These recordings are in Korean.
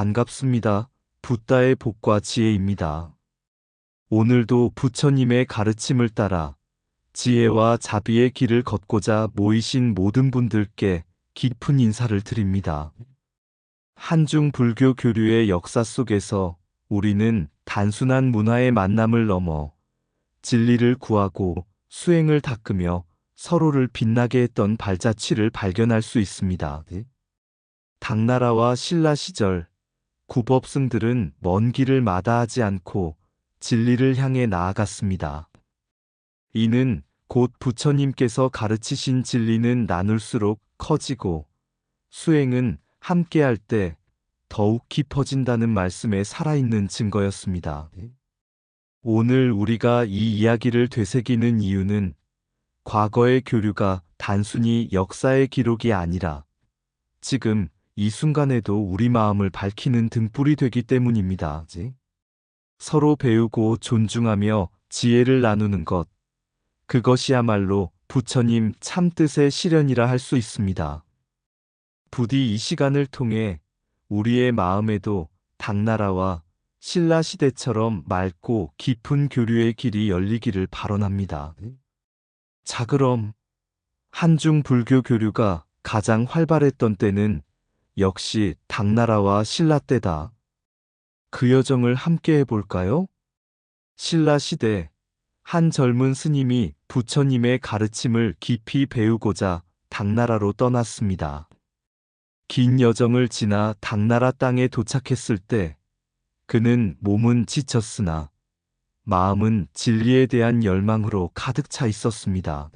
반갑습니다. 붓다의 복과 지혜입니다. 오늘도 부처님의 가르침을 따라 지혜와 자비의 길을 걷고자 모이신 모든 분들께 깊은 인사를 드립니다. 한중 불교 교류의 역사 속에서 우리는 단순한 문화의 만남을 넘어 진리를 구하고 수행을 닦으며 서로를 빛나게 했던 발자취를 발견할 수 있습니다. 당나라와 신라 시절 구법승들은 먼 길을 마다하지 않고 진리를 향해 나아갔습니다. 이는 곧 부처님께서 가르치신 진리는 나눌수록 커지고 수행은 함께할 때 더욱 깊어진다는 말씀에 살아있는 증거였습니다. 오늘 우리가 이 이야기를 되새기는 이유는 과거의 교류가 단순히 역사의 기록이 아니라 지금 이 순간에도 우리 마음을 밝히는 등불이 되기 때문입니다. 서로 배우고 존중하며 지혜를 나누는 것. 그것이야말로 부처님 참뜻의 실현이라 할 수 있습니다. 부디 이 시간을 통해 우리의 마음에도 당나라와 신라 시대처럼 맑고 깊은 교류의 길이 열리기를 발언합니다. 자 그럼 한중 불교 교류가 가장 활발했던 때는 역시 당나라와 신라 때다. 그 여정을 함께 해볼까요? 신라 시대 한 젊은 스님이 부처님의 가르침을 깊이 배우고자 당나라로 떠났습니다. 긴 여정을 지나 당나라 땅에 도착했을 때 그는 몸은 지쳤으나 마음은 진리에 대한 열망으로 가득 차 있었습니다.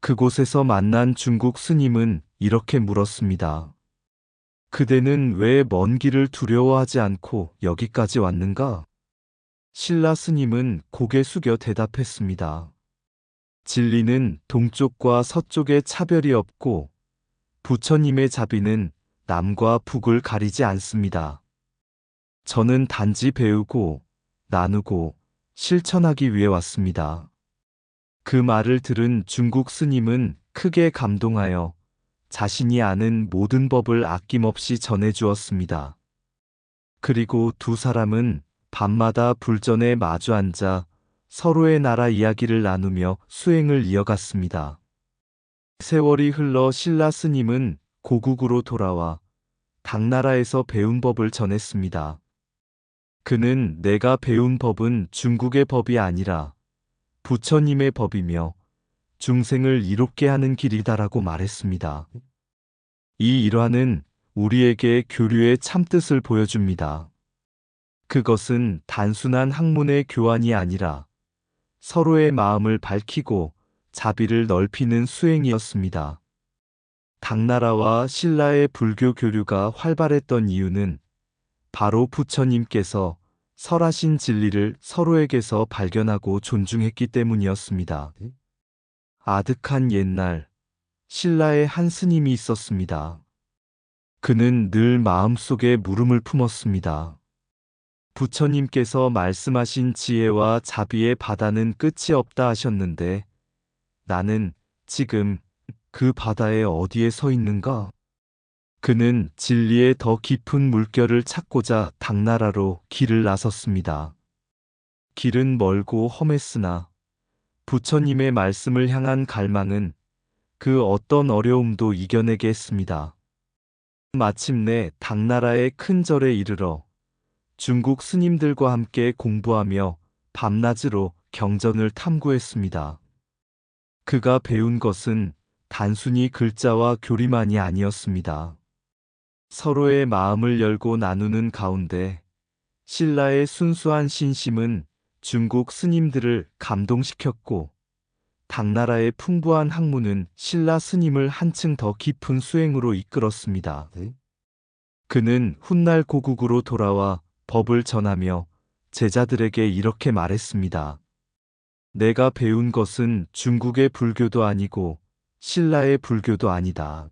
그곳에서 만난 중국 스님은 이렇게 물었습니다. 그대는 왜 먼 길을 두려워하지 않고 여기까지 왔는가? 신라 스님은 고개 숙여 대답했습니다. 진리는 동쪽과 서쪽에 차별이 없고 부처님의 자비는 남과 북을 가리지 않습니다. 저는 단지 배우고 나누고 실천하기 위해 왔습니다. 그 말을 들은 중국 스님은 크게 감동하여 자신이 아는 모든 법을 아낌없이 전해주었습니다. 그리고 두 사람은 밤마다 불전에 마주 앉아 서로의 나라 이야기를 나누며 수행을 이어갔습니다. 세월이 흘러 신라 스님은 고국으로 돌아와 당나라에서 배운 법을 전했습니다. 그는 내가 배운 법은 중국의 법이 아니라 부처님의 법이며 중생을 이롭게 하는 길이다라고 말했습니다. 이 일화는 우리에게 교류의 참뜻을 보여줍니다. 그것은 단순한 학문의 교환이 아니라 서로의 마음을 밝히고 자비를 넓히는 수행이었습니다. 당나라와 신라의 불교 교류가 활발했던 이유는 바로 부처님께서 설하신 진리를 서로에게서 발견하고 존중했기 때문이었습니다. 아득한 옛날 신라의 한 스님이 있었습니다. 그는 늘 마음속에 물음을 품었습니다. 부처님께서 말씀하신 지혜와 자비의 바다는 끝이 없다 하셨는데 나는 지금 그 바다에 어디에 서 있는가? 그는 진리의 더 깊은 물결을 찾고자 당나라로 길을 나섰습니다. 길은 멀고 험했으나 부처님의 말씀을 향한 갈망은 그 어떤 어려움도 이겨내게 했습니다. 마침내 당나라의 큰 절에 이르러 중국 스님들과 함께 공부하며 밤낮으로 경전을 탐구했습니다. 그가 배운 것은 단순히 글자와 교리만이 아니었습니다. 서로의 마음을 열고 나누는 가운데 신라의 순수한 신심은 중국 스님들을 감동시켰고 당나라의 풍부한 학문은 신라 스님을 한층 더 깊은 수행으로 이끌었습니다. 그는 훗날 고국으로 돌아와 법을 전하며 제자들에게 이렇게 말했습니다. 내가 배운 것은 중국의 불교도 아니고 신라의 불교도 아니다.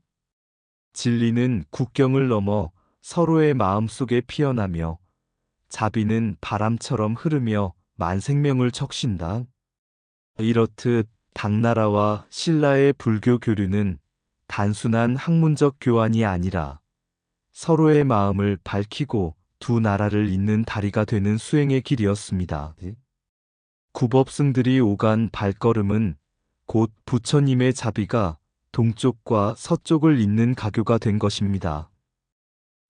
진리는 국경을 넘어 서로의 마음속에 피어나며 자비는 바람처럼 흐르며 만생명을 적신다. 이렇듯 당나라와 신라의 불교 교류는 단순한 학문적 교환이 아니라 서로의 마음을 밝히고 두 나라를 잇는 다리가 되는 수행의 길이었습니다. 구법승들이 오간 발걸음은 곧 부처님의 자비가 동쪽과 서쪽을 잇는 가교가 된 것입니다.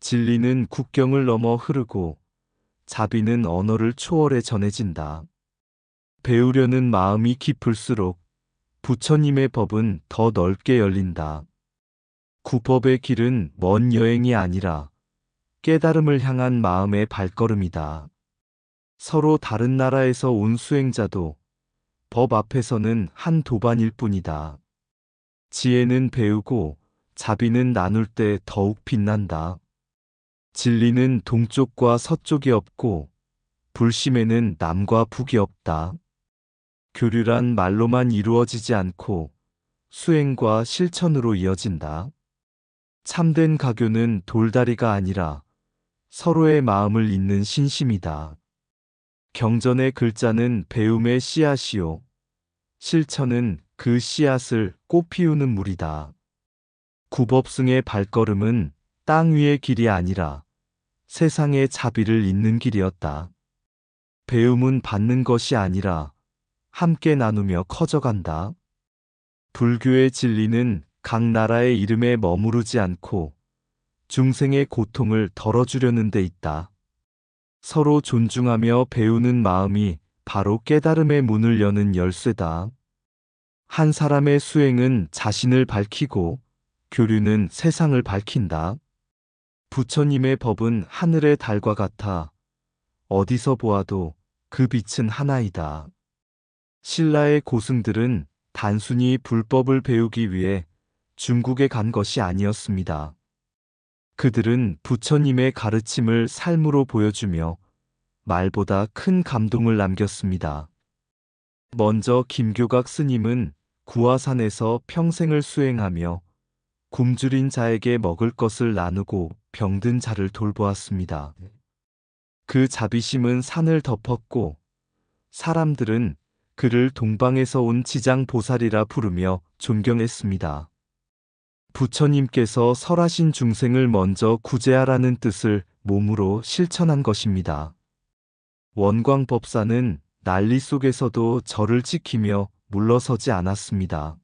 진리는 국경을 넘어 흐르고 자비는 언어를 초월해 전해진다. 배우려는 마음이 깊을수록 부처님의 법은 더 넓게 열린다. 구법의 길은 먼 여행이 아니라 깨달음을 향한 마음의 발걸음이다. 서로 다른 나라에서 온 수행자도 법 앞에서는 한 도반일 뿐이다. 지혜는 배우고 자비는 나눌 때 더욱 빛난다. 진리는 동쪽과 서쪽이 없고 불심에는 남과 북이 없다. 교류란 말로만 이루어지지 않고 수행과 실천으로 이어진다. 참된 가교는 돌다리가 아니라 서로의 마음을 잇는 신심이다. 경전의 글자는 배움의 씨앗이요. 실천은 그 씨앗을 꽃 피우는 물이다. 구법승의 발걸음은 땅 위의 길이 아니라 세상의 자비를 잇는 길이었다. 배움은 받는 것이 아니라 함께 나누며 커져간다. 불교의 진리는 각 나라의 이름에 머무르지 않고 중생의 고통을 덜어주려는 데 있다. 서로 존중하며 배우는 마음이 바로 깨달음의 문을 여는 열쇠다. 한 사람의 수행은 자신을 밝히고 교류는 세상을 밝힌다. 부처님의 법은 하늘의 달과 같아 어디서 보아도 그 빛은 하나이다. 신라의 고승들은 단순히 불법을 배우기 위해 중국에 간 것이 아니었습니다. 그들은 부처님의 가르침을 삶으로 보여주며 말보다 큰 감동을 남겼습니다. 먼저 김교각 스님은 구화산에서 평생을 수행하며 굶주린 자에게 먹을 것을 나누고 병든 자를 돌보았습니다. 그 자비심은 산을 덮었고 사람들은 그를 동방에서 온 지장 보살이라 부르며 존경했습니다. 부처님께서 설하신 중생을 먼저 구제하라는 뜻을 몸으로 실천한 것입니다. 원광법사는 난리 속에서도 절을 지키며 물러서지 않았습니다.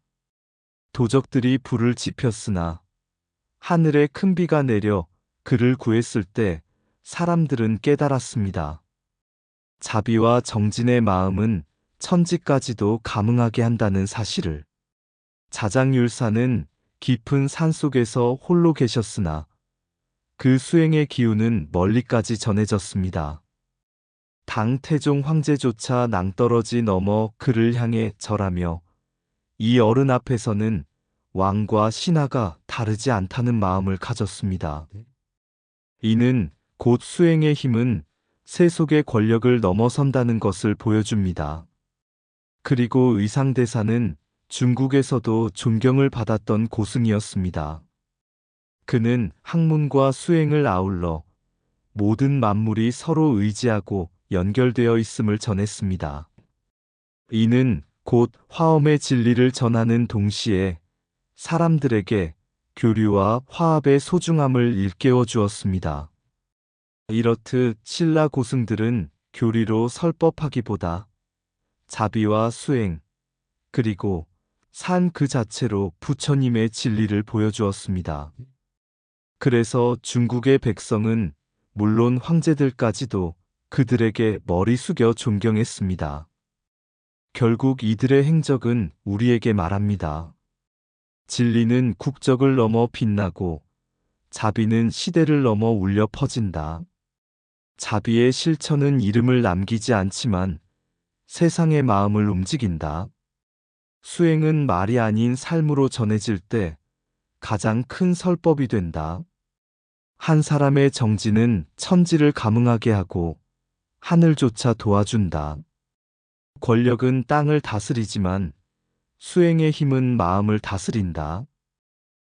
도적들이 불을 지폈으나 하늘에 큰 비가 내려 그를 구했을 때 사람들은 깨달았습니다. 자비와 정진의 마음은 천지까지도 감응하게 한다는 사실을. 자장율사는 깊은 산 속에서 홀로 계셨으나 그 수행의 기운은 멀리까지 전해졌습니다. 당 태종 황제조차 낭떠러지 넘어 그를 향해 절하며 이 어른 앞에서는 왕과 신하가 다르지 않다는 마음을 가졌습니다. 이는 곧 수행의 힘은 세속의 권력을 넘어선다는 것을 보여줍니다. 그리고 의상대사는 중국에서도 존경을 받았던 고승이었습니다. 그는 학문과 수행을 아울러 모든 만물이 서로 의지하고 연결되어 있음을 전했습니다. 이는 곧 화엄의 진리를 전하는 동시에 사람들에게 교류와 화합의 소중함을 일깨워 주었습니다. 이렇듯 신라 고승들은 교리로 설법하기보다 자비와 수행, 그리고 산 그 자체로 부처님의 진리를 보여주었습니다. 그래서 중국의 백성은 물론 황제들까지도 그들에게 머리 숙여 존경했습니다. 결국 이들의 행적은 우리에게 말합니다. 진리는 국적을 넘어 빛나고 자비는 시대를 넘어 울려 퍼진다. 자비의 실천은 이름을 남기지 않지만 세상의 마음을 움직인다. 수행은 말이 아닌 삶으로 전해질 때 가장 큰 설법이 된다. 한 사람의 정지는 천지를 감응하게 하고 하늘조차 도와준다. 권력은 땅을 다스리지만 수행의 힘은 마음을 다스린다.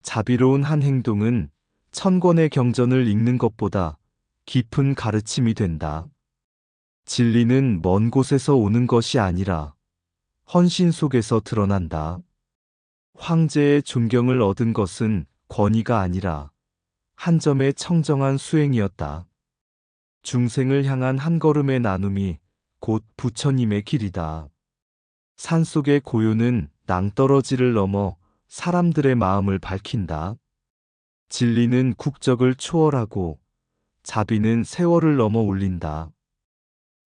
자비로운 한 행동은 천 권의 경전을 읽는 것보다 깊은 가르침이 된다. 진리는 먼 곳에서 오는 것이 아니라 헌신 속에서 드러난다. 황제의 존경을 얻은 것은 권위가 아니라 한 점의 청정한 수행이었다. 중생을 향한 한 걸음의 나눔이 곧 부처님의 길이다. 산속의 고요는 낭떠러지를 넘어 사람들의 마음을 밝힌다. 진리는 국적을 초월하고 자비는 세월을 넘어 올린다.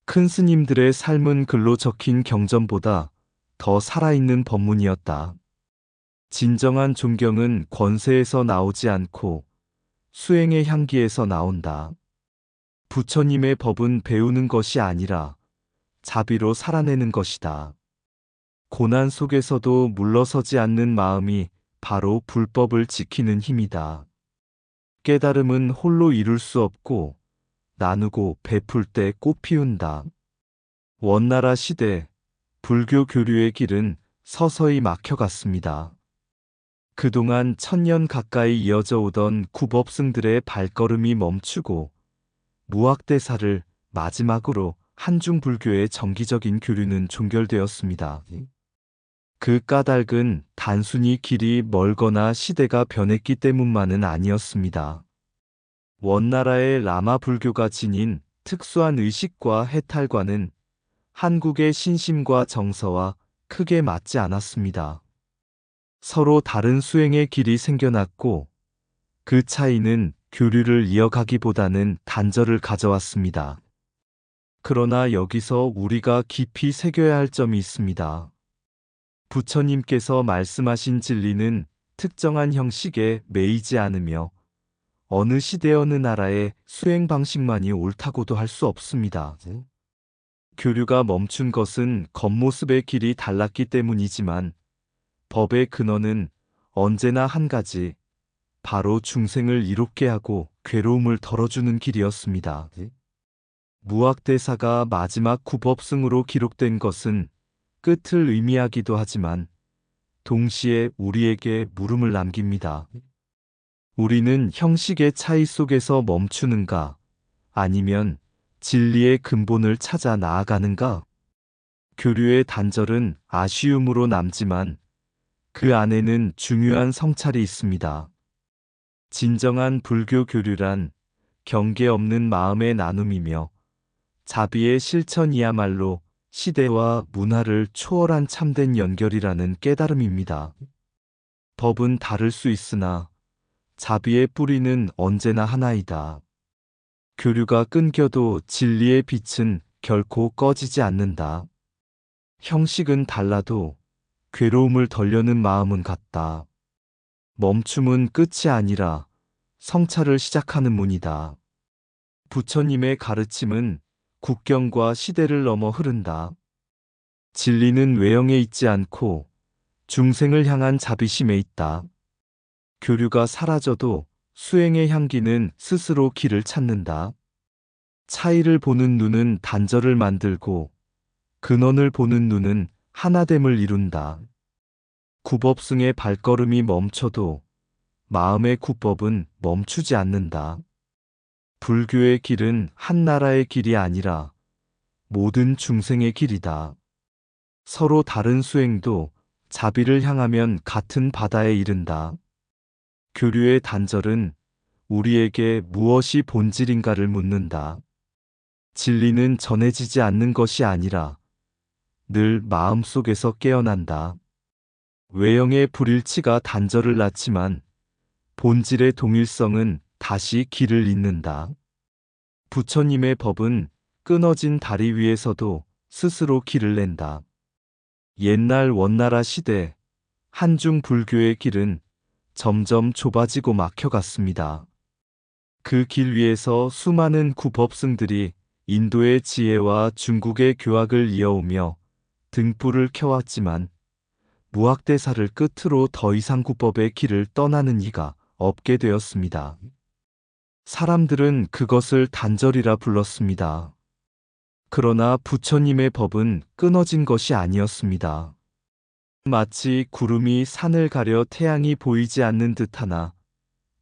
큰 스님들의 삶은 글로 적힌 경전보다 더 살아있는 법문이었다. 진정한 존경은 권세에서 나오지 않고 수행의 향기에서 나온다. 부처님의 법은 배우는 것이 아니라 자비로 살아내는 것이다. 고난 속에서도 물러서지 않는 마음이 바로 불법을 지키는 힘이다. 깨달음은 홀로 이룰 수 없고 나누고 베풀 때 꽃 피운다. 원나라 시대 불교 교류의 길은 서서히 막혀갔습니다. 그동안 천년 가까이 이어져 오던 구법승들의 발걸음이 멈추고 무학대사를 마지막으로 한중 불교의 정기적인 교류는 종결되었습니다. 그 까닭은 단순히 길이 멀거나 시대가 변했기 때문만은 아니었습니다. 원나라의 라마 불교가 지닌 특수한 의식과 해탈과는 한국의 신심과 정서와 크게 맞지 않았습니다. 서로 다른 수행의 길이 생겨났고 그 차이는 교류를 이어가기보다는 단절을 가져왔습니다. 그러나 여기서 우리가 깊이 새겨야 할 점이 있습니다. 부처님께서 말씀하신 진리는 특정한 형식에 매이지 않으며 어느 시대 어느 나라의 수행 방식만이 옳다고도 할 수 없습니다. 교류가 멈춘 것은 겉모습의 길이 달랐기 때문이지만 법의 근원은 언제나 한 가지, 바로 중생을 이롭게 하고 괴로움을 덜어주는 길이었습니다. 무학대사가 마지막 구법승으로 기록된 것은 끝을 의미하기도 하지만 동시에 우리에게 물음을 남깁니다. 우리는 형식의 차이 속에서 멈추는가 아니면 진리의 근본을 찾아 나아가는가? 교류의 단절은 아쉬움으로 남지만 그 안에는 중요한 성찰이 있습니다. 진정한 불교 교류란 경계 없는 마음의 나눔이며 자비의 실천이야말로 시대와 문화를 초월한 참된 연결이라는 깨달음입니다. 법은 다를 수 있으나 자비의 뿌리는 언제나 하나이다. 교류가 끊겨도 진리의 빛은 결코 꺼지지 않는다. 형식은 달라도 괴로움을 덜려는 마음은 같다. 멈춤은 끝이 아니라 성찰을 시작하는 문이다. 부처님의 가르침은 국경과 시대를 넘어 흐른다. 진리는 외형에 있지 않고 중생을 향한 자비심에 있다. 교류가 사라져도 수행의 향기는 스스로 길을 찾는다. 차이를 보는 눈은 단절을 만들고 근원을 보는 눈은 하나됨을 이룬다. 구법승의 발걸음이 멈춰도 마음의 구법은 멈추지 않는다. 불교의 길은 한 나라의 길이 아니라 모든 중생의 길이다. 서로 다른 수행도 자비를 향하면 같은 바다에 이른다. 교류의 단절은 우리에게 무엇이 본질인가를 묻는다. 진리는 전해지지 않는 것이 아니라 늘 마음속에서 깨어난다. 외형의 불일치가 단절을 낳지만 본질의 동일성은 다시 길을 잇는다. 부처님의 법은 끊어진 다리 위에서도 스스로 길을 낸다. 옛날 원나라 시대 한중 불교의 길은 점점 좁아지고 막혀갔습니다. 그 길 위에서 수많은 구법승들이 인도의 지혜와 중국의 교학을 이어오며 등불을 켜왔지만 무학대사를 끝으로 더 이상 구법의 길을 떠나는 이가 없게 되었습니다. 사람들은 그것을 단절이라 불렀습니다. 그러나 부처님의 법은 끊어진 것이 아니었습니다. 마치 구름이 산을 가려 태양이 보이지 않는 듯하나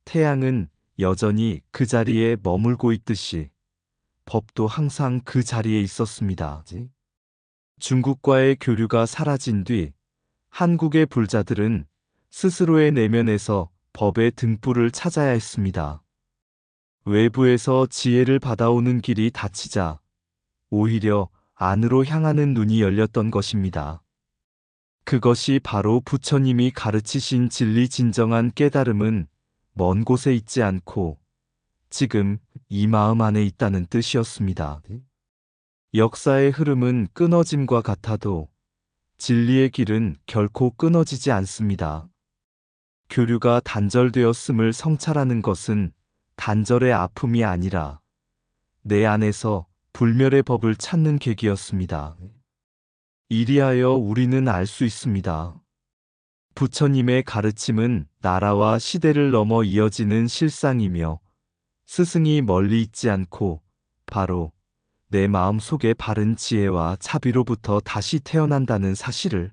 태양은 여전히 그 자리에 머물고 있듯이 법도 항상 그 자리에 있었습니다. 중국과의 교류가 사라진 뒤 한국의 불자들은 스스로의 내면에서 법의 등불을 찾아야 했습니다. 외부에서 지혜를 받아오는 길이 닫히자 오히려 안으로 향하는 눈이 열렸던 것입니다. 그것이 바로 부처님이 가르치신 진리 진정한 깨달음은 먼 곳에 있지 않고 지금 이 마음 안에 있다는 뜻이었습니다. 역사의 흐름은 끊어짐과 같아도 진리의 길은 결코 끊어지지 않습니다. 교류가 단절되었음을 성찰하는 것은 단절의 아픔이 아니라 내 안에서 불멸의 법을 찾는 계기였습니다. 이리하여 우리는 알 수 있습니다. 부처님의 가르침은 나라와 시대를 넘어 이어지는 실상이며 스승이 멀리 있지 않고 바로 내 마음 속의 바른 지혜와 차비로부터 다시 태어난다는 사실을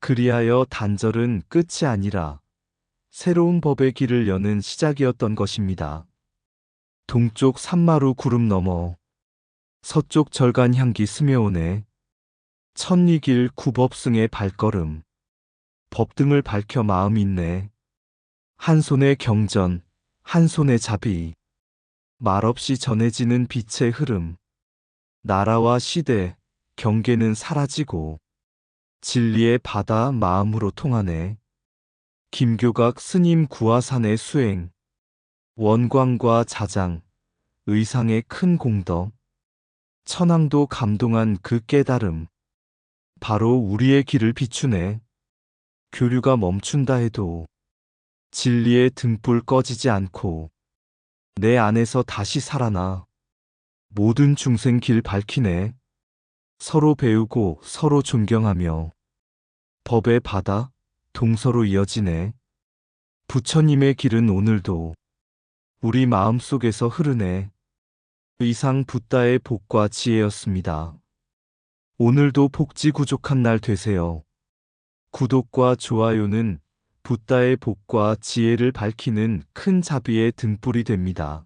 그리하여 단절은 끝이 아니라 새로운 법의 길을 여는 시작이었던 것입니다. 동쪽 산마루 구름 너머 서쪽 절간 향기 스며오네 천리길 구법승의 발걸음 법등을 밝혀 마음 있네. 한 손에 경전 한 손에 자비 말없이 전해지는 빛의 흐름. 나라와 시대 경계는 사라지고 진리의 바다 마음으로 통하네 김교각 스님 구화산의 수행 원광과 자장 의상의 큰 공덕 천황도 감동한 그 깨달음 바로 우리의 길을 비추네. 교류가 멈춘다 해도 진리의 등불 꺼지지 않고 내 안에서 다시 살아나 모든 중생 길 밝히네. 서로 배우고 서로 존경하며 법의 바다 동서로 이어지네 부처님의 길은 오늘도 우리 마음 속에서 흐르네 이상 붓다의 복과 지혜였습니다. 오늘도 복지 구족한 날 되세요. 구독과 좋아요는 붓다의 복과 지혜를 밝히는 큰 자비의 등불이 됩니다.